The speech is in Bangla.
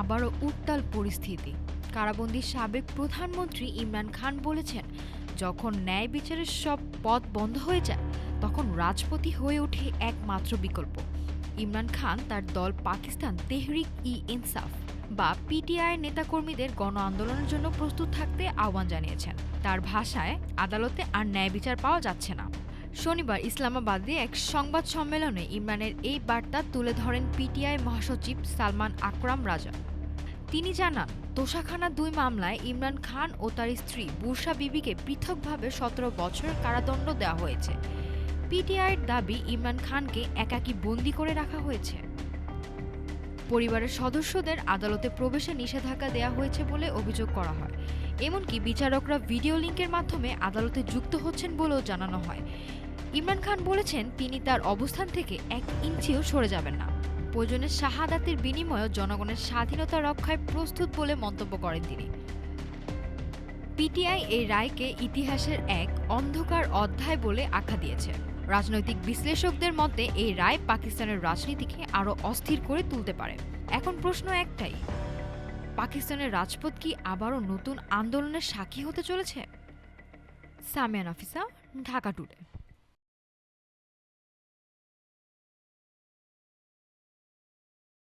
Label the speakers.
Speaker 1: আবারও উত্তাল পরিস্থিতি। কারাবন্দী সাবেক প্রধানমন্ত্রী ইমরান খান বলেছেন, যখন ন্যায় বিচারের সব পথ বন্ধ হয়ে যায়, তখন রাজপতি হয়ে ওঠে একমাত্র বিকল্প। ইমরান খান তার দল পাকিস্তান তেহরিক ই ইনসাফ বা পিটিআই নেতাকর্মীদের গণ আন্দোলনের জন্য প্রস্তুত থাকতে আহ্বান জানিয়েছেন। তার ভাষায়, আদালতে আর ন্যায় বিচার পাওয়া যাচ্ছে না। শনিবার ইসলামাবাদে এক সংবাদ সম্মেলনে ইমরানের এই বার্তা তুলে ধরেন পিটিআই মহাসচিব সালমান আকরাম রাজা। তিনি জানান, তোষাখানা দুই মামলায় ইমরান খান ও তার স্ত্রী বুরসা বিবিকে পৃথকভাবে সতেরো বছরের কারাদণ্ড দেওয়া হয়েছে। পিটিআইয়ের দাবি ইমরান খানকে একাকী বন্দি করে রাখা হয়েছে। পরিবারের সদস্যদের আদালতে প্রবেশে নিষেধাজ্ঞা দেওয়া হয়েছে বলে অভিযোগ করা হয়। এমনকি বিচারকরা ভিডিও লিঙ্কের মাধ্যমে আদালতে যুক্ত হচ্ছেন বলেও জানানো হয়। ইমরান খান বলেছেন, তিনি তার অবস্থান থেকে এক ইঞ্চিও সরে যাবেন না। প্রয়োজনে শাহাদাতের বিনিময়ে জনগণের স্বাধীনতা রক্ষায় প্রস্তুত বলে মন্তব্য করেন তিনি। পিটিআই এই রায়কে ইতিহাসের এক অন্ধকার অধ্যায় বলে আখ্যা দিয়েছে। রাজনৈতিক বিশ্লেষকদের মতে, এই রায় পাকিস্তানের রাজনীতিকে আরও অস্থির করে তুলতে পারে। এখন প্রশ্ন একটাই, পাকিস্তানের রাজপথ কি আবারও নতুন আন্দোলনের সাক্ষী হতে চলেছে? সামিয়ান অফিসা ঢাকা টুডে।